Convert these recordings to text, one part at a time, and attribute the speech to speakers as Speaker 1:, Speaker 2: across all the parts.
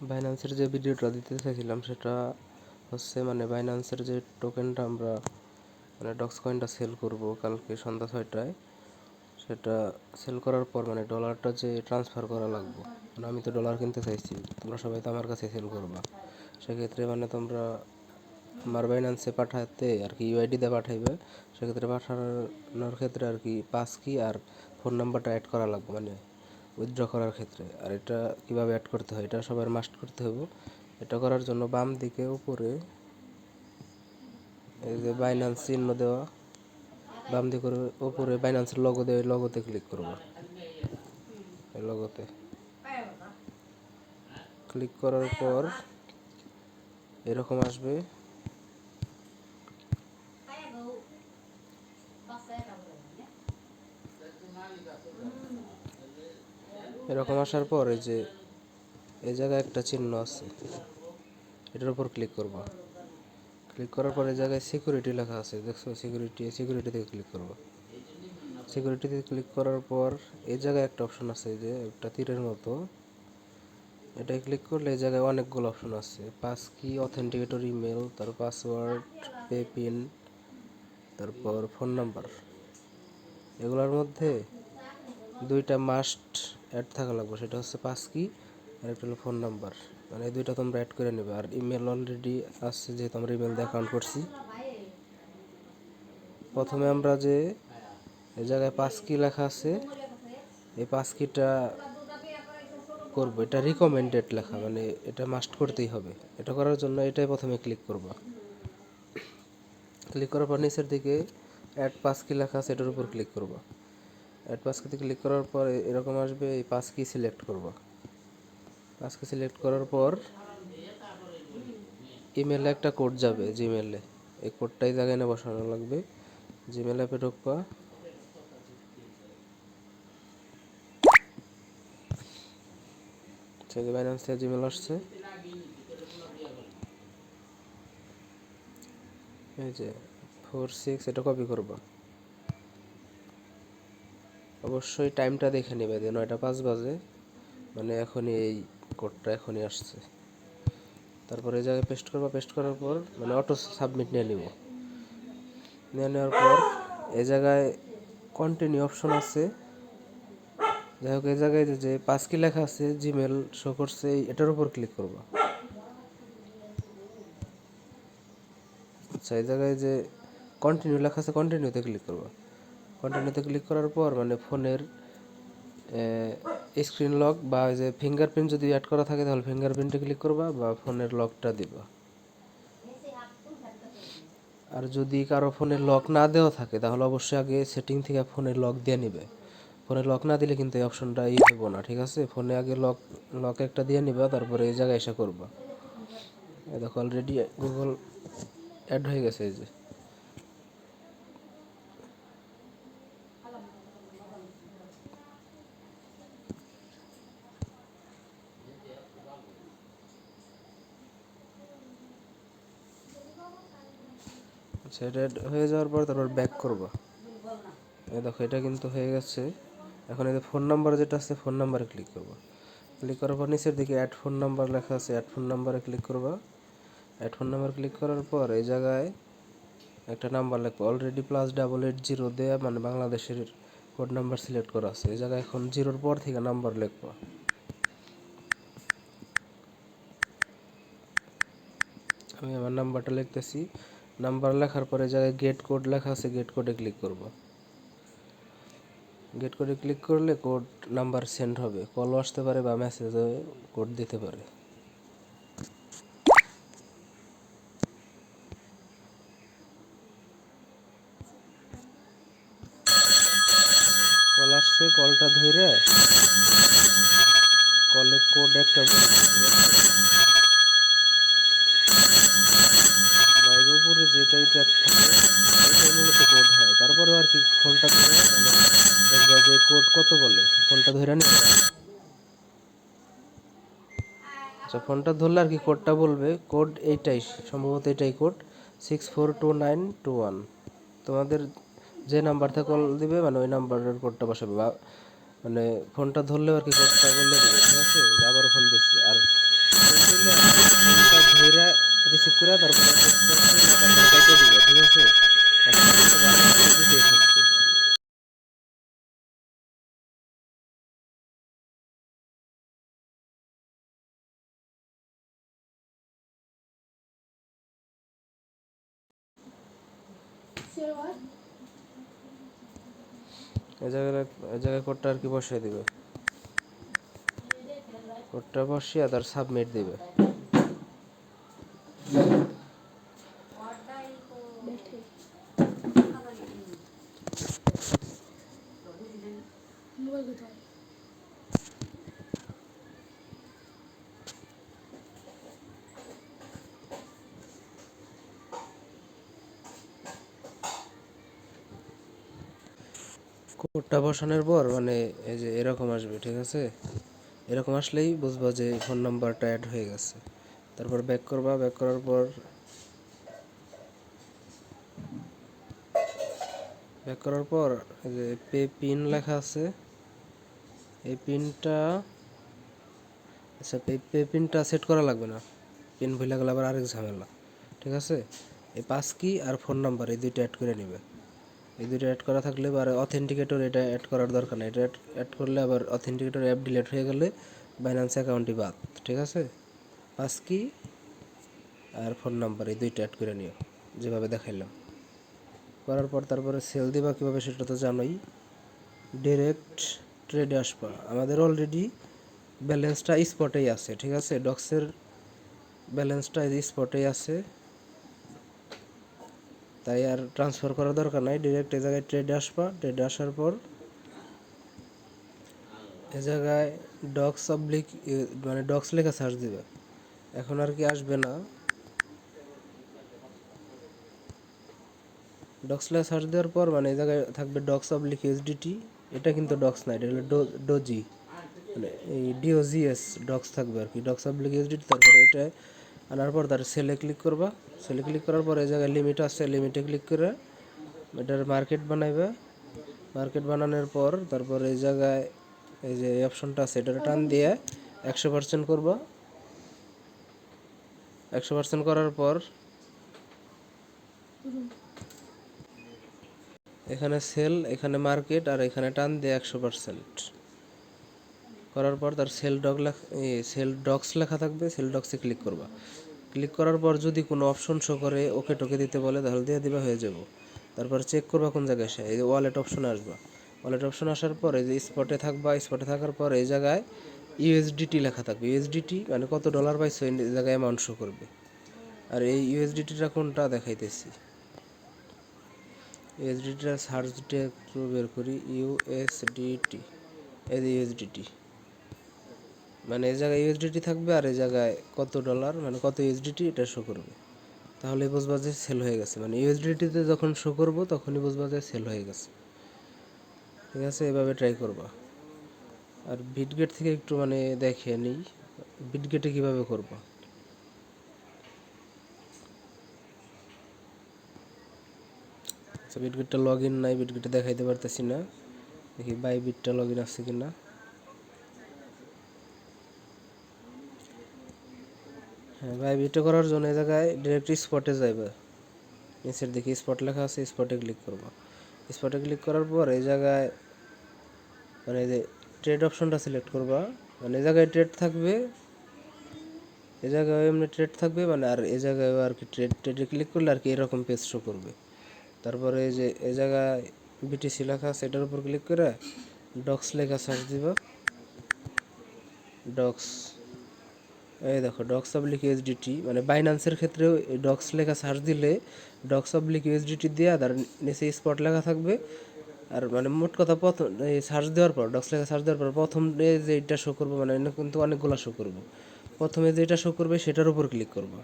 Speaker 1: বাইন্যান্সের যে ভিডিওটা দিতে চাইছিলাম, সেটা হচ্ছে মানে বাইন্যান্সের যে টোকেনটা আমরা মানে ডক্স কয়েনটা সেল করব কালকে সন্ধ্যা ছয়টায়, সেটা সেল করার পর মানে ডলারটা যে ট্রান্সফার করা লাগবে। মানে আমি তো ডলার কিনতে চাইছি, তোমরা সবাই তো আমার কাছে সেল করবা। সেক্ষেত্রে মানে তোমরা আমার বাইন্যান্সে পাঠাতে আর কি ইউআইডি দিয়ে পাঠাইবে, সেক্ষেত্রে পাঠানোর ক্ষেত্রে আর কি পাস কি আর ফোন নাম্বারটা অ্যাড করা লাগবে। মানে উইথড্র করার ক্ষেত্রে। আর এটা কীভাবে অ্যাড করতে হয়, এটা সবার মাস্ট করতে হবে। এটা করার জন্য বাম দিকে উপরে এই যে বাইন্যান্স চিহ্ন দেওয়া, বাম দিকে উপরে বাইন্যান্সের লগো দেওয়া লগোতে ক্লিক করব। এই লগোতে ক্লিক করার পর এরকম আসবে। এরকম আসার পর এই যে, এই জায়গায় একটা চিহ্ন আছে। এটার উপর ক্লিক করব। ক্লিক করার পর এই জায়গায় সিকিউরিটি লেখা আছে। দেখছ? সিকিউরিটি সিকিউরিটি সিকিউরিটিতে ক্লিক করব। সিকিউরিটিতে ক্লিক করার পর এই জায়গায় একটা অপশন আছে যে, একটা তীরের মতো। এটাই ক্লিক করলে এই জায়গায় অনেকগুলো অপশন আছে। পাস কি অথেন্টিকেটর ইমেল তার পাসওয়ার্ড পে পিন তারপর ফোন নাম্বার এগুলোর মধ্যে দুইটা মাস্ট অ্যাড থাকা লাগবে, সেটা হচ্ছে পাস কি, আর একটা হলো ফোন নাম্বার মানে এই দুইটা তোমরা অ্যাড করে নেবে। আর ইমেল অলরেডি আসছে যেহেতু আমরা ইমেল দিয়ে অ্যাকাউন্ট করছি। প্রথমে আমরা যে এই জায়গায় পাস কি লেখা আছে, এই পাস কিটা করব। এটা রিকমেন্ডেড লেখা মানে এটা মাস্ট করতেই হবে। এটা করার জন্য এটাই প্রথমে ক্লিক করবা। ক্লিক করার পর নিচের দিকে অ্যাড পাস কি লেখা আছে, এটার উপর ক্লিক করবা। অ্যাড পাস কিতে ক্লিক করার পর এরকম আসবে, এই পাস কি সিলেক্ট করবা। পাস কি সিলেক্ট করার পর ইমেলে একটা কোড যাবে জিমেলে এই কোডটাই জায়গায় না বসানো লাগবে। জিমেল অ্যাপে ঢুকবা। থেকে বাইন্যান্স থেকে জিমেল আসছে। এই যে ফোর সিক্স এটা কপি করবা। অবশ্যই টাইমটা দেখে নেবে, যে নয়টা পাঁচ বাজে। মানে এখনই এই কোডটা এখনই আসছে। তারপরে এই জায়গায় পেস্ট করবা পেস্ট করার পর মানে অটো সাবমিট নিয়ে নিব। নিয়ে নেওয়ার পর এই জায়গায় কন্টিনিউ অপশন আছে। যাই হোক, এই জায়গায় যে পাঁচ কি লেখা আছে জিমেল শো করছে এটার উপর ক্লিক করবা। আচ্ছা এই জায়গায় যে কন্টিনিউ লেখা আছে কন্টিনিউতে ক্লিক করবা। কন্টিনিউতে ক্লিক করার পর মানে ফোনের স্ক্রিন লক বা যে ফিঙ্গারপ্রিন্ট যদি অ্যাড করা থাকে তাহলে ফিঙ্গারপ্রিন্টে ক্লিক করবা বা ফোনের লকটা দিবা। আর যদি কারও ফোনে লক না দেওয়া থাকে তাহলে অবশ্যই আগে সেটিং থেকে ফোনের লক দিয়ে নিবে। ফোনে লক না দিলে কিন্তু এই অপশনটা ই দেবো না, ঠিক আছে? ফোনে আগে লক লক একটা দিয়ে নিবা, তারপরে এই জায়গায় এসে করবা। দেখো অলরেডি গুগল অ্যাড হয়ে গেছে এই যে। এটা হয়ে যাওয়ার পর তারপর ব্যাক করবা। এই দেখো, এটা কিন্তু হয়ে গেছে। এখন যে ফোন নাম্বার যেটা আছে ফোন নাম্বারে ক্লিক করবা। ক্লিক করার পর নিচের দিকে অ্যাড ফোন নাম্বার লেখা আছে অ্যাড ফোন নাম্বারে ক্লিক করবা। অ্যাড ফোন নাম্বার ক্লিক করার পর এই জায়গায় একটা নাম্বার লিখব। Already plus double eight zero দেয়া মানে বাংলাদেশের কোড নাম্বার সিলেক্ট করা আছে। এই জায়গায় এখন জিরোর পর থেকে নাম্বার লিখবা। আমি আমার নাম্বারটা লিখতেছি। নাম্বার লেখার পরে জায়গায় গেট কোড লেখা আছে গেট কোডে ক্লিক করব। গেট কোডে ক্লিক করলে কোড নাম্বার সেন্ড হবে। কলও আসতে পারে বা মেসেজ মেসেজে কোড দিতে পারে। কল আসছে কলটা ধরে কলে কোড একটা বলবে, ঠিক আছে? বাইরের উপরে যেটা এটা থাকে, এটাই মূলত কোড হয়। তারপরে আর কি ফোনটা ধরে মানে দেখবা যে কোড কত বলে ফোনটা ধরে নিবে। আচ্ছা ফোনটা ধরলে আর কি কোডটা বলবে কোড এইটাই সম্ভবত এটাই code six four two nine two one তোমাদের যে নাম্বার থেকে কল দিবে মানে ওই নাম্বারের কোডটা বসাবে, বা মানে ফোনটা ধরলেও আর কি কোডটা বললে দেবে, ঠিক আছে? আবার ফোন দিচ্ছি। আর করে তারপরে কেটে দিবে ঠিক আছে এই জায়গায় কোডটা আর কি বসিয়ে দিবে? কোডটা বসিয়ে তার সাবমিট দিবে। কোডটা বসানোর পর মানে এই যে এরকম আসবে, ঠিক আছে? এরকম আসলেই বুঝবা যে ফোন নাম্বারটা অ্যাড হয়ে গেছে। তারপর ব্যাক করবা ব্যাক করার পর ব্যাক করার পর এই যে পে পিন লেখা আছে। এই পিনটা আচ্ছা পে পিনটা সেট করা লাগবে না। পিন ভুলে গেলে আবার আরেক ঝামেলা, ঠিক আছে? এই পাস কি আর ফোন নাম্বার এই দুইটা অ্যাড করে নেবে। এই দুটো অ্যাড করা থাকলে আর অথেন্টিকেটর এটা অ্যাড করার দরকার নেই। এটা অ্যাড করলে আবার অথেন্টিকেটর অ্যাপ ডিলিট হয়ে গেলে বাইন্যান্স অ্যাকাউন্টই বাদ, ঠিক আছে? পাস কি আর ফোন নাম্বার এই দুইটা অ্যাড করে নিও, যেভাবে দেখাইলাম। করার পর তারপরে সেল দিবা কীভাবে সেটা তো জানোই। ডিরেক্ট ট্রেডে আসবা। আমাদের অলরেডি ব্যালেন্সটা স্পটেই আছে, ঠিক আছে? ডক্সের ব্যালেন্সটা স্পটেই আছে। তাই আর ট্রান্সফার করার দরকার নাই। ডিরেক্ট এই জায়গায় ট্রেড আসবা। ট্রেড আসার পর এ জায়গায় ডক্স অবলিক মানে ডক্স লেখা সার্চ দিবে। এখন আর কি আসবে না। ডক্স লেখা সার্চ দেওয়ার পর মানে এই জায়গায় থাকবে ডক্স অবলিক এসডিটি এটা কিন্তু ডক্স না, এটা হলো ডোজি মানে এই ডিওজিএস ডক্স থাকবে আর কি। ডক্স অবলিক এসডিটি তারপরে এটা আনার পর তার সেলে ক্লিক করবা। সেলে ক্লিক করার পর এই জায়গায় লিমিট আছে লিমিটে ক্লিক করে এটার মার্কেট বানাইবে। মার্কেট বানানোর পর তারপর এই জায়গায় এই যে অপশনটা আছে এটা টান দিয়ে একশো পার্সেন্ট করবা। একশো পার্সেন্ট করার পর এখানে সেল এখানে মার্কেট আর এখানে টান দিয়ে একশো পার্সেন্ট করার পর তার সেল ডগ লেখা সেল ডক্স লেখা থাকবে সেল ডক্সে ক্লিক করবা। ক্লিক করার পর যদি কোনো অপশন শো করে, ওকে টোকে দিতে বলে, তাহলে দিয়ে দিবা হয়ে যাব। তারপর চেক করবা কোন জায়গায় সে এই যে ওয়ালেট অপশনে আসবা। ওয়ালেট অপশন আসার পর এই যে স্পটে থাকবা স্পটে থাকার পর এই জায়গায় ইউএসডিটি লেখা থাকবে। ইউএসডিটি মানে কত ডলার পাইছো এই জায়গায় অ্যামাউন্ট শো করবে। আর এই ইউএসডিটিটা কোনটা দেখাইতেছি। ইউএসডিটিটা সার্চ দিয়ে একটু বের করি ইউএসডিটি এই যে ইউএসডিটি মানে এই জায়গায় ইউএসডিটি থাকবে আর এই জায়গায় কত ডলার মানে কত ইউএসডিটি এটা শো করবে। তাহলে বুঝবা যে সেল হয়ে গেছে। মানে ইউএসডিটিতে যখন শো করব, তখনই বুঝবা যে সেল হয়ে গেছে। ঠিক আছে, এভাবে ট্রাই করবা। আর বিটগেট থেকে একটু মানে দেখে নিই বিটগেটে কীভাবে করবা? আচ্ছা বিটগেটটা লগ ইন নাই বিটগেটে দেখাইতে পারতেছি না। দেখি বাই বিটটা লগ ইন আছে কিনা। হ্যাঁ ভাই ভিডিও করার জন্য এই জায়গায় ডিরেক্ট স্পটে যাইবে। নিচের দিকে স্পট লেখা আছে স্পটে ক্লিক করব। স্পটে ক্লিক করার পর এই জায়গায় মানে এই যে ট্রেড অপশনটা সিলেক্ট করবা। মানে এই জায়গায় ট্রেড থাকবে, এই জায়গায় এমনি ট্রেড থাকবে মানে আর এই জায়গায় আর কি ট্রেড ট্রেডে ক্লিক করলে আর কি এরকম পেজ শো করবে। তারপরে এই যে, এই জায়গায় বিটিসি লেখা আছে, এটার উপর ক্লিক করে ডক্স লেখা সার্চ দিবা। ডক্স এই দেখো ডক্স অবলিক ইউএসডিটি মানে বাইন্যান্সের ক্ষেত্রেও ডক্স লেখা সার্চ দিলে ডক্স অবলিক ইউএসডিটি দেওয়া তার নিচে স্পট লেখা থাকবে। আর মানে মোট কথা প্রথম, এই সার্চ দেওয়ার পর ডক্স লেখা সার্চ দেওয়ার পর প্রথম যে এটা শো করব মানে কিন্তু অনেকগুলো শো করব। প্রথমে যেটা শো করবে সেটার উপর ক্লিক করবা।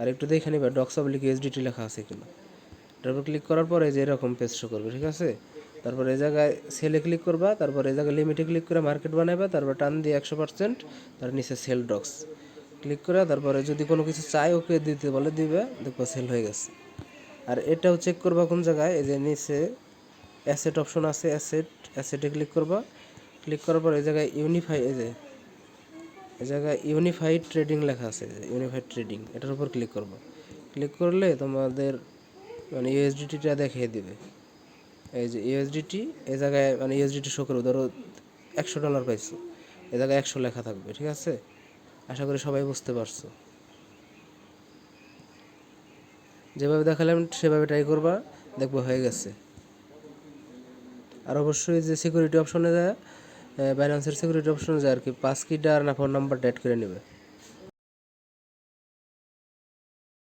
Speaker 1: আর একটু দেখে নিবা ডক্স অবলিক ইউএসডিটি লেখা আছে কিনা। এটার উপর ক্লিক করার পরে যে এরকম পেজ শো করবে, ঠিক আছে? তারপর এই জায়গায় সেলে ক্লিক করবা, তারপর এই জায়গায় লিমিটে ক্লিক করে মার্কেট বানাবা তারপর টান দিয়ে একশো পার্সেন্ট তার নিচে সেল ডক্স ক্লিক করে, তারপরে যদি কোনো কিছু চাই ওকে দিতে বলে দিবে, দেখব সেল হয়ে গেছে। আর এটাও চেক করবা কোন জায়গায়, এই যে নিচে অ্যাসেট অপশন আছে অ্যাসেট অ্যাসেটে ক্লিক করবা। ক্লিক করার পর এই জায়গায় ইউনিফাই এই যে, এই জায়গায় ইউনিফাইড ট্রেডিং লেখা আছে ইউনিফাইড ট্রেডিং এটার উপর ক্লিক করব। ক্লিক করলে তোমাদের মানে ইউএসডিটিটা দেখিয়ে দিবে। এই যে ইউএসডিটি এই জায়গায় মানে ইউএসডিটি শো করবে ধরো একশো ডলার পাইছো। এই জায়গায় একশো লেখা থাকবে, ঠিক আছে? আশা করি সবাই বুঝতে পারছ। যেভাবে দেখালাম, সেভাবে ট্রাই করবা, দেখব হয়ে গেছে। আর অবশ্যই যে সিকিউরিটি অপশনে যায় ব্যালেন্সের সিকিউরিটি অপশনে যায় আর কি পাস কিটা আর না ফোন নাম্বার অ্যাড করে নেবে।